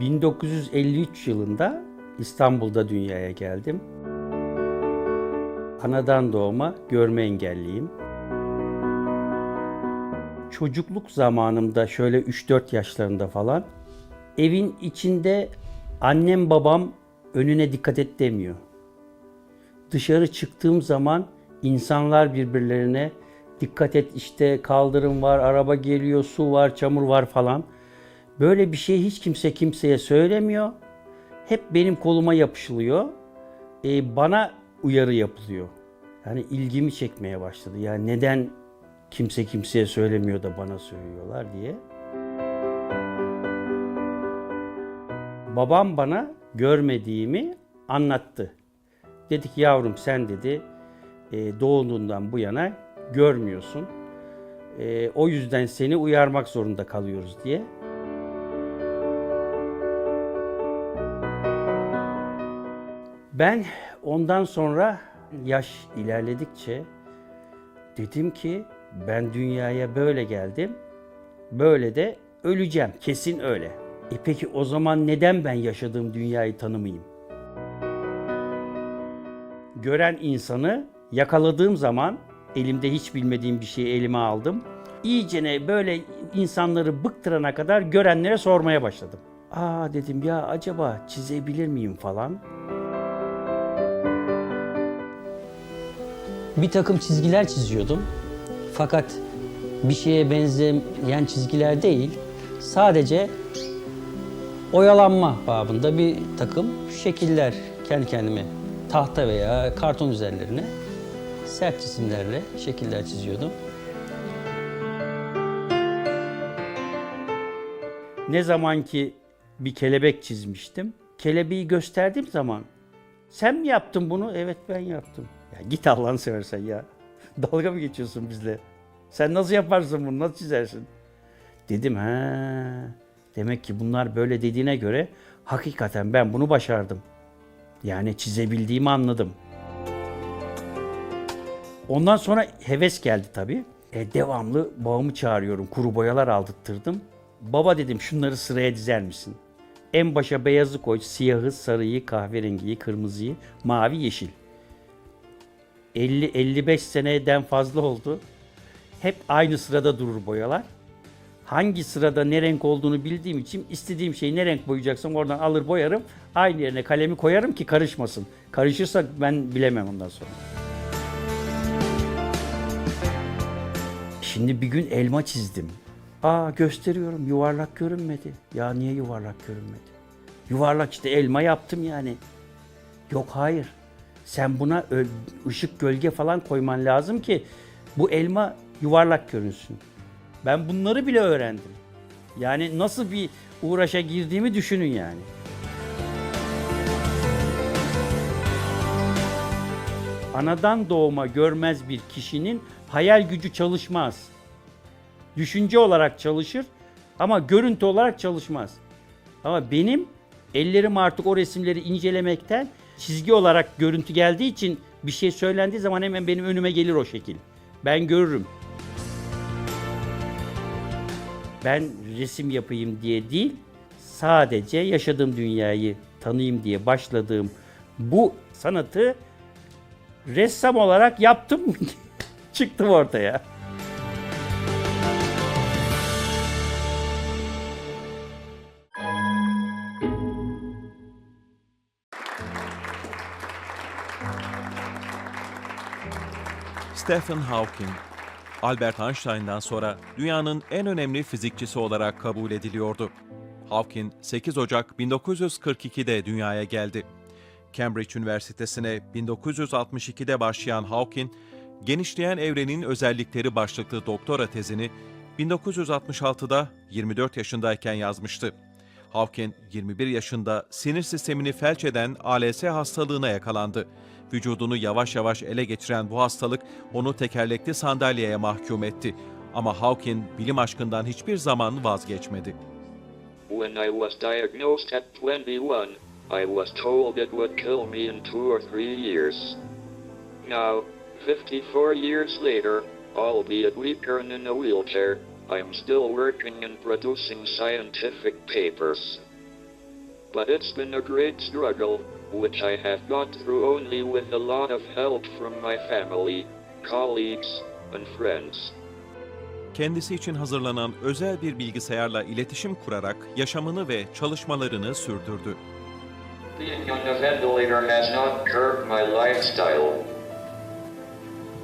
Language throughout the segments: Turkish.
...1953 yılında İstanbul'da dünyaya geldim. Anadan doğma görme engelliyim. Çocukluk zamanımda şöyle 3-4 yaşlarında falan evin içinde annem babam önüne dikkat et demiyor. Dışarı çıktığım zaman insanlar birbirlerine dikkat et işte kaldırım var, araba geliyor, su var, çamur var falan. Böyle bir şey hiç kimse kimseye söylemiyor. Hep benim koluma yapışılıyor. Ee, bana uyarı yapılıyor. Yani ilgimi çekmeye başladı. Yani neden kimse kimseye söylemiyor da bana söylüyorlar diye. Babam bana görmediğimi anlattı. Dedi ki yavrum sen dedi e, doğduğundan bu yana görmüyorsun. E, o yüzden seni uyarmak zorunda kalıyoruz diye. Ben ondan sonra yaş ilerledikçe dedim ki ben dünyaya böyle geldim. Böyle de öleceğim. Kesin öyle. E peki o zaman neden ben yaşadığım dünyayı tanımayayım? Gören insanı yakaladığım zaman elimde hiç bilmediğim bir şeyi elime aldım. İyicene böyle insanları bıktırana kadar görenlere sormaya başladım. Aa dedim ya acaba çizebilir miyim falan. Bir takım çizgiler çiziyordum. Fakat bir şeye benzeyen çizgiler değil. Sadece oyalanma babında bir takım şekiller kendi kendime tahta veya karton üzerlerine sert çizimlerle şekiller çiziyordum. Ne zaman ki bir kelebek çizmiştim, kelebeği gösterdiğim zaman sen mi yaptın bunu? Evet ben yaptım. Ya git Allah'ını seversen ya. Dalga mı geçiyorsun bizle? Sen nasıl yaparsın bunu? Nasıl çizersin? Dedim ha. Demek ki bunlar böyle dediğine göre hakikaten ben bunu başardım. Yani çizebildiğimi anladım. Ondan sonra heves geldi tabii. E, devamlı babamı çağırıyorum. Kuru boyalar aldırttırdım. Baba dedim şunları sıraya dizer misin? En başa beyazı koy, siyahı, sarıyı, kahverengiyi, kırmızıyı, mavi, yeşil. 50-55 seneden fazla oldu. Hep aynı sırada durur boyalar. Hangi sırada ne renk olduğunu bildiğim için istediğim şeyi ne renk boyayacaksam oradan alır boyarım. Aynı yerine kalemi koyarım ki karışmasın. Karışırsa ben bilemem ondan sonra. Şimdi bir gün elma çizdim. Aa gösteriyorum yuvarlak görünmedi. Ya niye yuvarlak görünmedi? Yuvarlak işte elma yaptım yani. Yok hayır. Sen buna ışık gölge falan koyman lazım ki bu elma yuvarlak görünsün. Ben bunları bile öğrendim. Yani nasıl bir uğraşa girdiğimi düşünün yani. Anadan doğma görmez bir kişinin hayal gücü çalışmaz. Düşünce olarak çalışır ama görüntü olarak çalışmaz. Ama benim ellerim artık o resimleri incelemekten çizgi olarak görüntü geldiği için bir şey söylendiği zaman hemen benim önüme gelir o şekil. Ben görürüm. Ben resim yapayım diye değil, sadece yaşadığım dünyayı tanıyayım diye başladığım bu sanatı ressam olarak yaptım. Çıktım ortaya. Stephen Hawking, Albert Einstein'dan sonra dünyanın en önemli fizikçisi olarak kabul ediliyordu. Hawking 8 Ocak 1942'de dünyaya geldi. Cambridge Üniversitesi'ne 1962'de başlayan Hawking, genişleyen evrenin özellikleri başlıklı doktora tezini 1966'da 24 yaşındayken yazmıştı. Hawking 21 yaşında sinir sistemini felç eden ALS hastalığına yakalandı. Vücudunu yavaş yavaş ele geçiren bu hastalık onu tekerlekli sandalyeye mahkum etti. Ama Hawking bilim aşkından hiçbir zaman vazgeçmedi. When I was diagnosed at 21, I was told it would kill me in two or three years. Now, 54 years later, albeit weaker and in a wheelchair, I am still working and producing scientific papers. But it's been a great struggle, which I have got through only with a lot of help from my family, colleagues, and friends. Kendisi için hazırlanan özel bir bilgisayarla iletişim kurarak yaşamını ve çalışmalarını sürdürdü. Being on a ventilator has not curbed my lifestyle.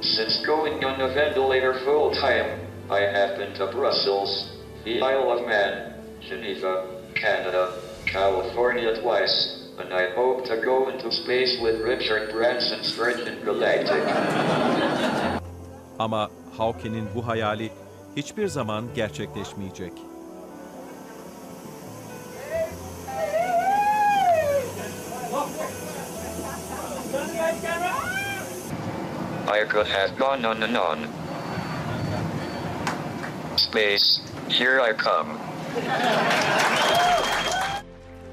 Since going on a ventilator full time, I have been to Brussels, the Isle of Man, Geneva, Canada, California twice, and I hope to go into space with Richard Branson's Virgin Galactic. Ama Hawking'in bu hayali hiçbir zaman gerçekleşmeyecek. Could have gone on and on. Space, here I come.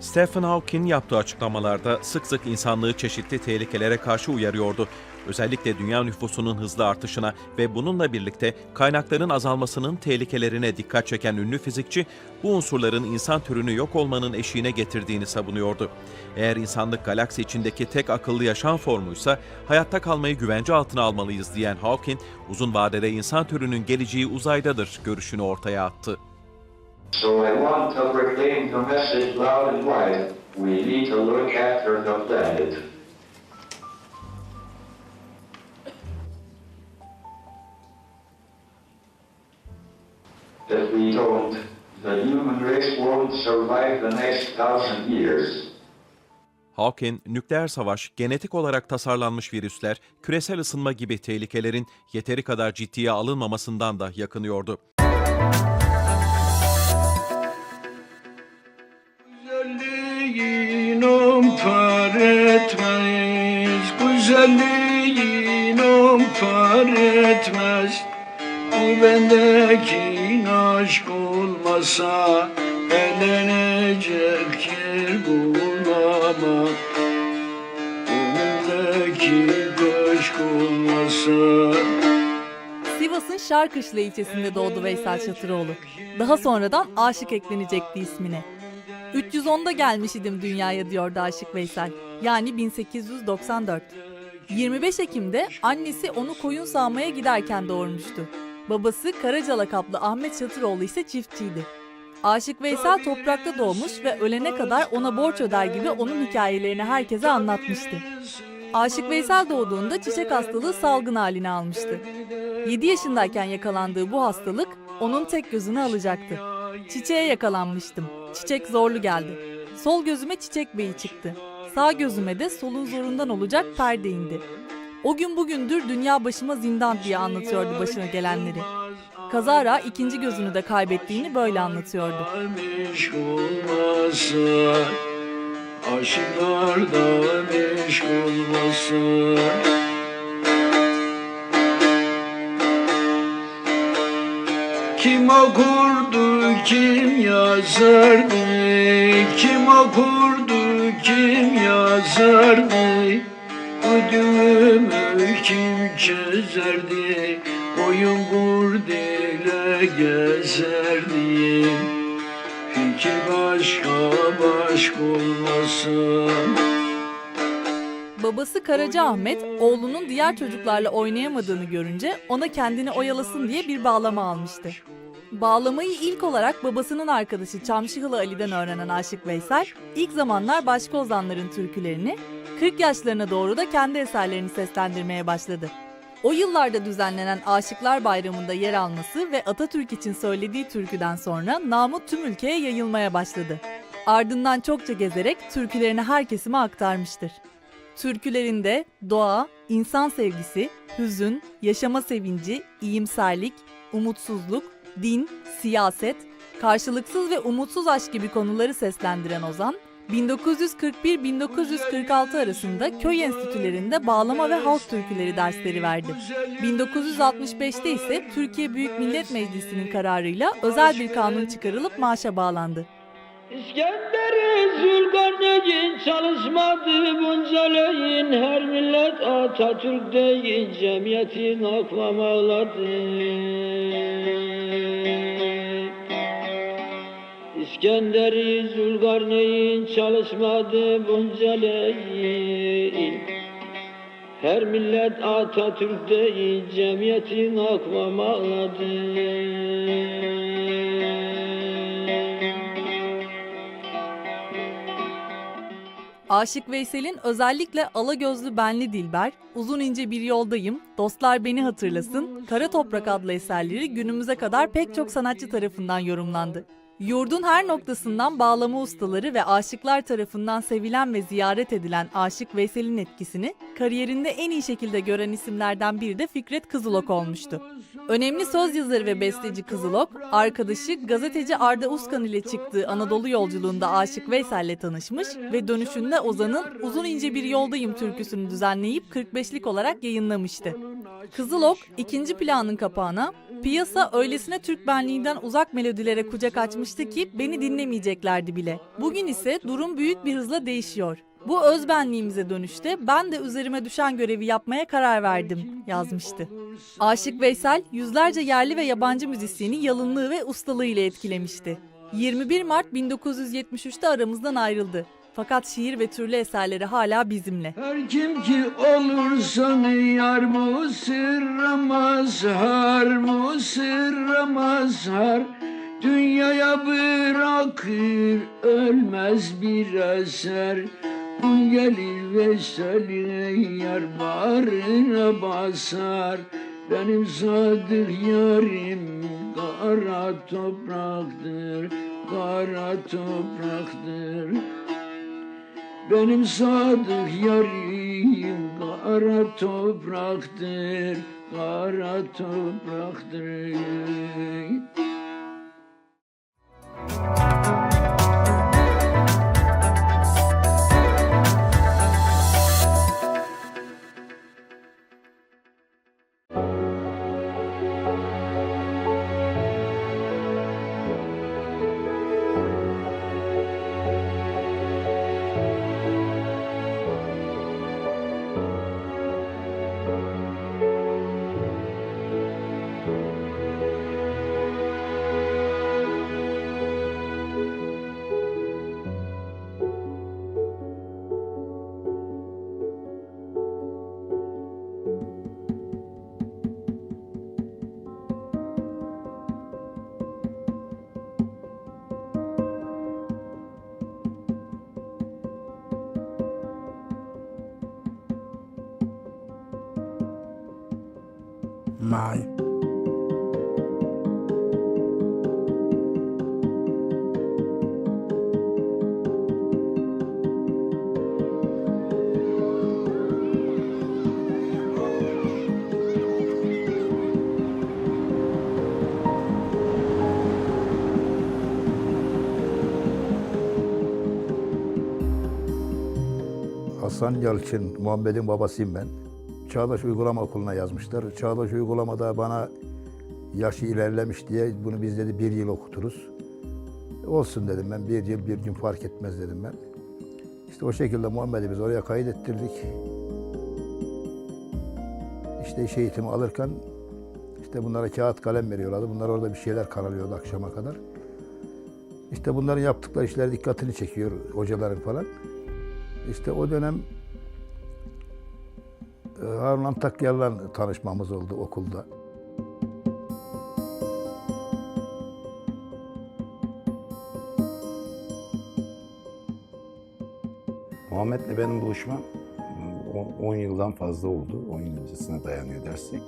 Stephen Hawking yaptığı açıklamalarda sık sık insanlığı çeşitli tehlikelere karşı uyarıyordu. Özellikle dünya nüfusunun hızlı artışına ve bununla birlikte kaynakların azalmasının tehlikelerine dikkat çeken ünlü fizikçi, bu unsurların insan türünü yok olmanın eşiğine getirdiğini savunuyordu. Eğer insanlık galaksi içindeki tek akıllı yaşam formuysa hayatta kalmayı güvence altına almalıyız diyen Hawking, uzun vadede insan türünün geleceği uzaydadır görüşünü ortaya attı. So I want to proclaim the message loud and wide. We need to look after the planet. If we don't, the human race won't survive the next thousand years. Hawking, nükleer savaş, genetik olarak tasarlanmış virüsler, küresel ısınma gibi tehlikelerin yeteri kadar ciddiye alınmamasından da yakınıyordu. Par etmez Güzelliğin on par etmez Bu bendeki aşk olmasa Eğlenecek yer bulamam Bu bendeki aşk olmasa Sivas'ın Şarkışla ilçesinde doğdu Veysel Çatıroğlu. Daha sonradan Aşık eklenecekti ismine. 310'da gelmiş idim dünyaya diyordu Aşık Veysel. Yani 1894. 25 Ekim'de annesi onu koyun sağmaya giderken doğurmuştu. Babası Karaca lakaplı Ahmet Çatıroğlu ise çiftçiydi. Aşık Veysel toprakta doğmuş ve ölene kadar ona borç öder gibi onun hikayelerini herkese anlatmıştı. Aşık Veysel doğduğunda çiçek hastalığı salgın halini almıştı. 7 yaşındayken yakalandığı bu hastalık onun tek gözünü alacaktı. Çiçeğe yakalanmıştım. Çiçek zorlu geldi. Sol gözüme çiçek beyi çıktı. Sağ gözüme de solun zorundan olacak perde indi. O gün bugündür dünya başıma zindan diye anlatıyordu başına gelenleri. Kazara ikinci gözünü de kaybettiğini böyle anlatıyordu. Aşıklardan eşk olmasa Kim okurdu, kim yazardı? Kim okurdu, kim yazardı? Bu düğümü kim çözerdi Oyun kurdele gezerdi. Fikir başka başka olmasın Babası Karaca Ahmet oğlunun diğer çocuklarla oynayamadığını görünce ona kendini oyalasın diye bir bağlama almıştı. Bağlamayı ilk olarak babasının arkadaşı Çamşıhılı Ali'den öğrenen Aşık Veysel, ilk zamanlar başka ozanların türkülerini, 40 yaşlarına doğru da kendi eserlerini seslendirmeye başladı. O yıllarda düzenlenen Aşıklar Bayramı'nda yer alması ve Atatürk için söylediği türküden sonra namı tüm ülkeye yayılmaya başladı. Ardından çokça gezerek türkülerini her kesime aktarmıştır. Türkülerinde doğa, insan sevgisi, hüzün, yaşama sevinci, iyimserlik, umutsuzluk, din, siyaset, karşılıksız ve umutsuz aşk gibi konuları seslendiren Ozan, 1941-1946 arasında köy enstitülerinde bağlama ve halk türküleri dersleri verdi. 1965'te ise Türkiye Büyük Millet Meclisi'nin kararıyla özel bir kanun çıkarılıp maaşa bağlandı. İskender-i Zülkarneyn çalışmadı bunca leyin Her millet Atatürk deyin cemiyetin akvam ağladı İskender-i Zülkarneyn çalışmadı bunca leyin her millet Atatürk deyin, cemiyetin akvam ağladı. Aşık Veysel'in özellikle Alagözlü Benli Dilber, Uzun ince bir yoldayım, Dostlar Beni Hatırlasın, Kara Toprak adlı eserleri günümüze kadar pek çok sanatçı tarafından yorumlandı. Yurdun her noktasından bağlama ustaları ve aşıklar tarafından sevilen ve ziyaret edilen Aşık Veysel'in etkisini kariyerinde en iyi şekilde gören isimlerden biri de Fikret Kızılok olmuştu. Önemli söz yazarı ve besteci Kızılok, arkadaşı gazeteci Arda Uskan ile çıktığı Anadolu yolculuğunda Aşık Veysel'le tanışmış ve dönüşünde Ozan'ın Uzun ince bir yoldayım türküsünü düzenleyip 45'lik olarak yayınlamıştı. Kızılok ikinci planın kapağına piyasa öylesine Türk benliğinden uzak melodilere kucak açmıştı ki beni dinlemeyeceklerdi bile. Bugün ise durum büyük bir hızla değişiyor. Bu özbenliğimize dönüşte ben de üzerime düşen görevi yapmaya karar verdim yazmıştı. Aşık Veysel yüzlerce yerli ve yabancı müzisyeni yalınlığı ve ustalığı ile etkilemişti. 21 Mart 1973'te aramızdan ayrıldı. Fakat şiir ve türlü eserleri hala bizimle. Her kim ki olursan yar bu sırra mazhar, bu sırra mazhar. Dünyaya bırakır ölmez bir eser. Bu gelir veseli yar bağrına basar. Benim sadık yarim kara topraktır, kara topraktır. Benim sadık yarim kara topraktır, kara topraktır. My. Hasan Yalçın, Muhammed'in babasıyım ben. Çağdaş Uygulama Okulu'na yazmışlar. Çağdaş Uygulama'da bana yaşı ilerlemiş diye bunu biz dedi bir yıl okuturuz. Olsun dedim ben, bir yıl bir gün fark etmez dedim ben. İşte o şekilde Muhammed'i biz oraya kaydettirdik. İşte iş eğitimi alırken işte bunlara kağıt kalem veriyorlardı. Bunlar orada bir şeyler karalıyordu akşama kadar. İşte bunların yaptıkları işler dikkatini çekiyor hocaların falan. İşte o dönem Harun Antakyalı'la tanışmamız oldu okulda. Muhammed'le benim buluşmam 10 yıldan fazla oldu. 10 yıl öncesine dayanıyor dersek.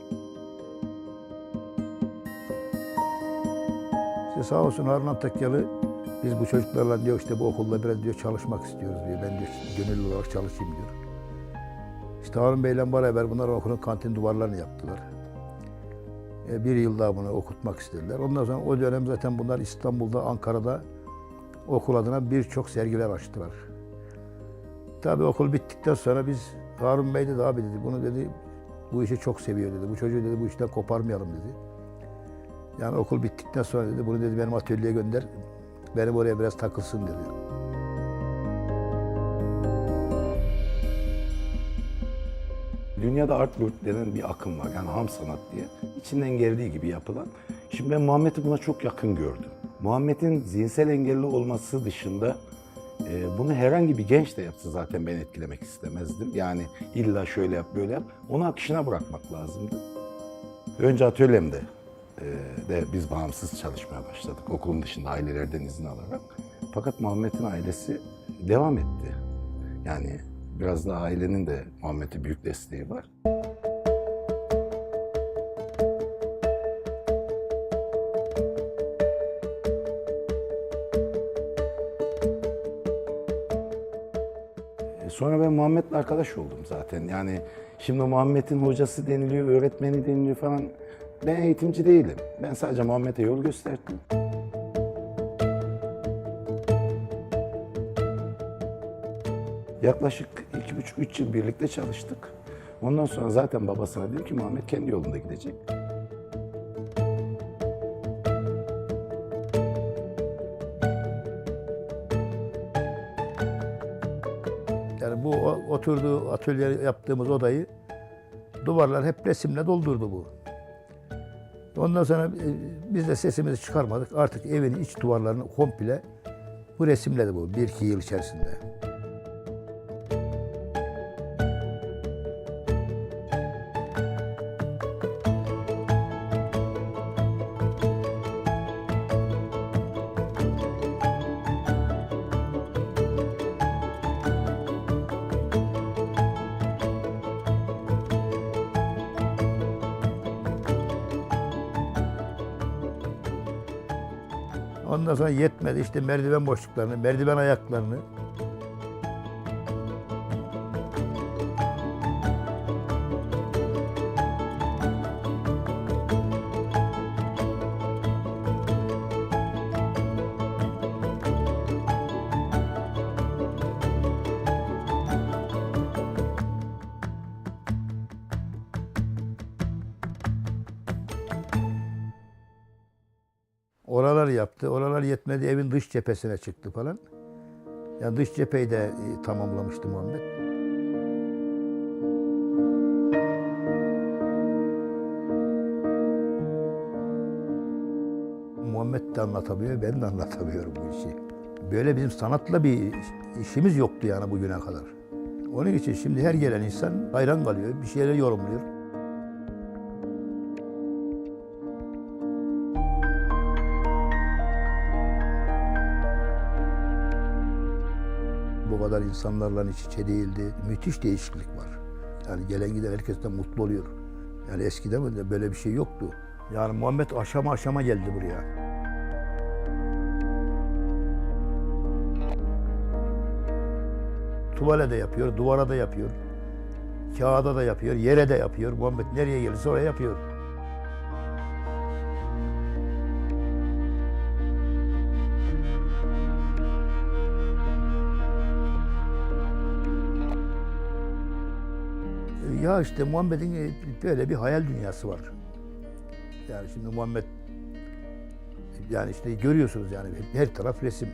İşte sağ olsun Harun Antakyalı biz bu çocuklarla diyor işte bu okulda biraz diyor çalışmak istiyoruz diyor. Ben diyor gönüllü olarak çalışayım diyor. İşte Harun Bey'le beraber bunlar okulun kantin duvarlarını yaptılar. E, bir yıl daha bunu okutmak istediler. Ondan sonra o dönem zaten bunlar İstanbul'da, Ankara'da okul adına birçok sergiler açtılar. Tabii okul bittikten sonra biz Harun Bey dedi abi dedi bunu dedi bu işi çok seviyor dedi. Bu çocuğu dedi bu işten koparmayalım dedi. Yani okul bittikten sonra dedi bunu dedi benim atölyeye gönder. benim oraya biraz takılsın dedi. Dünyada art work denen bir akım var. Yani ham sanat diye. İçinden geldiği gibi yapılan. Şimdi ben Muhammed'i buna çok yakın gördüm. Muhammed'in zihinsel engelli olması dışında e, bunu herhangi bir genç de yapsa zaten ben etkilemek istemezdim. Yani illa şöyle yap böyle yap. Onu akışına bırakmak lazımdı. Önce atölyemde e, de biz bağımsız çalışmaya başladık. Okulun dışında ailelerden izin alarak. Fakat Muhammed'in ailesi devam etti. Yani biraz da ailenin de Muhammed'e büyük desteği var. E, Sonra ben Muhammed'le arkadaş oldum zaten. Yani şimdi Muhammed'in hocası deniliyor, öğretmeni deniliyor falan. Ben eğitimci değilim. Ben sadece Muhammed'e yol gösterdim. Yaklaşık iki buçuk, üç yıl birlikte çalıştık. Ondan sonra zaten babasına dedim ki Muhammed kendi yolunda gidecek. Yani bu oturduğu atölye yaptığımız odayı duvarlar hep resimle doldurdu bu. Ondan sonra e, biz de sesimizi çıkarmadık. Artık evin iç duvarlarını komple bu resimledi bu bir iki yıl içerisinde. Sonra yetmedi. İşte merdiven boşluklarını, merdiven ayaklarını Yetmedi. Evin dış cephesine çıktı falan. Yani dış cepheyi de e, tamamlamıştı Muhammed. Muhammed de anlatabiliyor, ben de anlatamıyorum bu işi. Böyle bizim sanatla bir işimiz yoktu yani bugüne kadar. Onun için şimdi her gelen insan hayran kalıyor, bir şeyler yorumluyor. Kadar insanlarla iç içe değildi. Müthiş değişiklik var. Yani gelen giden herkes de mutlu oluyor. Yani eskiden de böyle bir şey yoktu. Yani Muhammed aşama aşama geldi buraya. Tuvale de yapıyor, duvara da yapıyor. Kağıda da yapıyor, yere de yapıyor. Muhammed nereye gelirse oraya yapıyor. Ya işte Muhammed'in e, böyle bir hayal dünyası var. Yani şimdi Muhammed yani işte görüyorsunuz yani her taraf resim.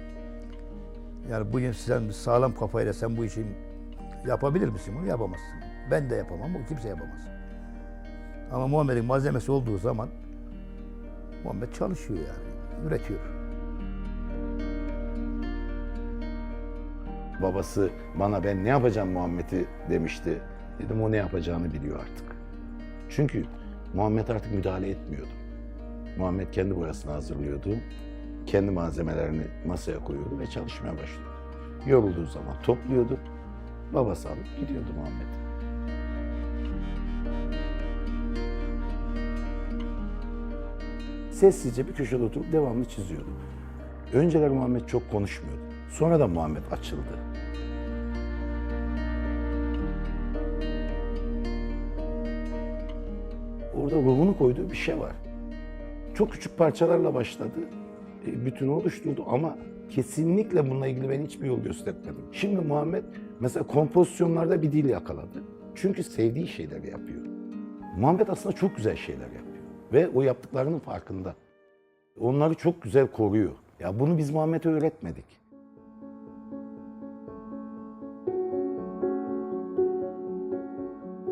Yani bugün sen sağlam kafayla sen bu işi yapabilir misin bunu? Yapamazsın. Ben de yapamam, o kimse yapamaz. Ama Muhammed'in malzemesi olduğu zaman Muhammed çalışıyor yani, üretiyor. Babası bana ben ne yapacağım Muhammed'i demişti. Dedim o ne yapacağını biliyor artık. Çünkü Muhammed artık müdahale etmiyordu. Muhammed kendi boyasını hazırlıyordu. Kendi malzemelerini masaya koyuyordu ve çalışmaya başladı. Yorulduğu zaman topluyordu. Babası alıp gidiyordu Muhammed. Sessizce bir köşede oturup devamlı çiziyordu. Önceler Muhammed çok konuşmuyordu. Sonra da Muhammed açıldı. Orada ruhunu koyduğu bir şey var. Çok küçük parçalarla başladı. e, Bütünü oluşturdu ama kesinlikle bununla ilgili ben hiçbir yol göstermedim. Şimdi Muhammed mesela kompozisyonlarda bir dil yakaladı. Çünkü sevdiği şeyleri yapıyor. Muhammed aslında çok güzel şeyler yapıyor. Ve o yaptıklarının farkında. Onları çok güzel koruyor. Ya bunu biz Muhammed'e öğretmedik.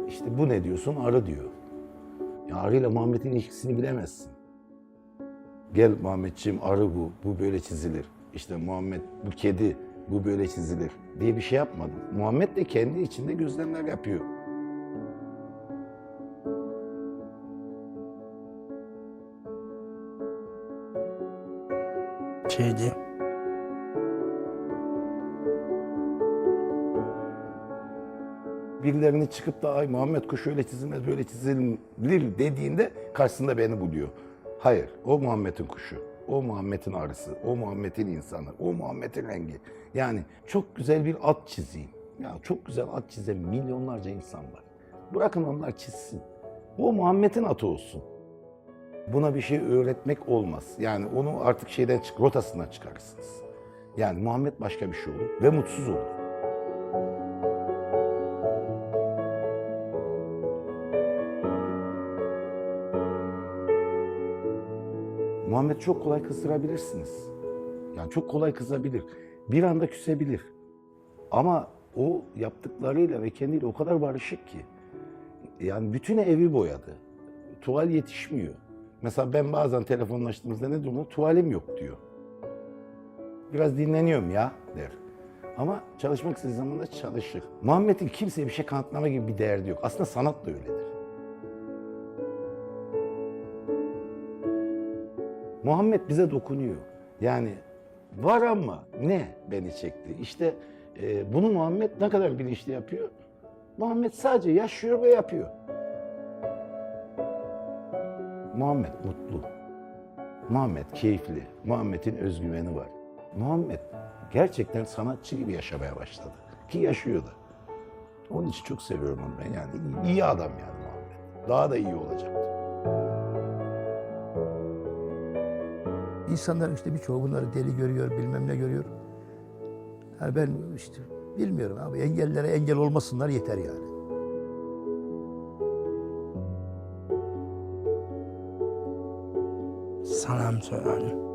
İşte bu ne diyorsun? Arı diyor. Ya arıyla Muhammed'in ilişkisini bilemezsin. Gel Muhammedciğim arı bu, bu böyle çizilir. İşte Muhammed bu kedi, bu böyle çizilir diye bir şey yapmadım. Muhammed de kendi içinde gözlemler yapıyor. Şeydi. Birilerini çıkıp da ay Muhammed kuş öyle çizilmez böyle çizilir dediğinde karşısında beni buluyor. Hayır o Muhammed'in kuşu. O Muhammed'in arısı, o Muhammed'in insanı, o Muhammed'in rengi. Yani çok güzel bir at çizeyim. Ya çok güzel at çizen milyonlarca insan var. Bırakın onlar çizsin. O Muhammed'in atı olsun. Buna bir şey öğretmek olmaz. Yani onu artık şeyden çık, rotasından çıkarırsınız. Yani Muhammed başka bir şey olur ve mutsuz olur. Muhammed çok kolay kızdırabilirsiniz. Yani çok kolay kızabilir. Bir anda küsebilir. Ama o yaptıklarıyla ve kendiyle o kadar barışık ki. Yani bütün evi boyadı. Tuval yetişmiyor. Mesela ben bazen telefonlaştığımızda ne durumda? Tuvalim yok diyor. Biraz dinleniyorum ya der. Ama çalışmak istediği zaman da çalışır. Muhammed'in kimseye bir şey kanıtlama gibi bir derdi yok. Aslında sanat da öyledir. Muhammed bize dokunuyor. Yani var ama ne beni çekti? İşte e, bunu Muhammed ne kadar bilinçli yapıyor? Muhammed sadece yaşıyor ve yapıyor. Muhammed mutlu. Muhammed keyifli. Muhammed'in özgüveni var. Muhammed gerçekten sanatçı gibi yaşamaya başladı. Ki yaşıyor da. Onun için çok seviyorum onu ben. Yani iyi, adam yani Muhammed. Daha da iyi olacaktır. İnsanlar işte birçoğu bunları deli görüyor, bilmem ne görüyor. Yani ben işte bilmiyorum abi engellere engel olmasınlar yeter yani. Sana mı söyledim?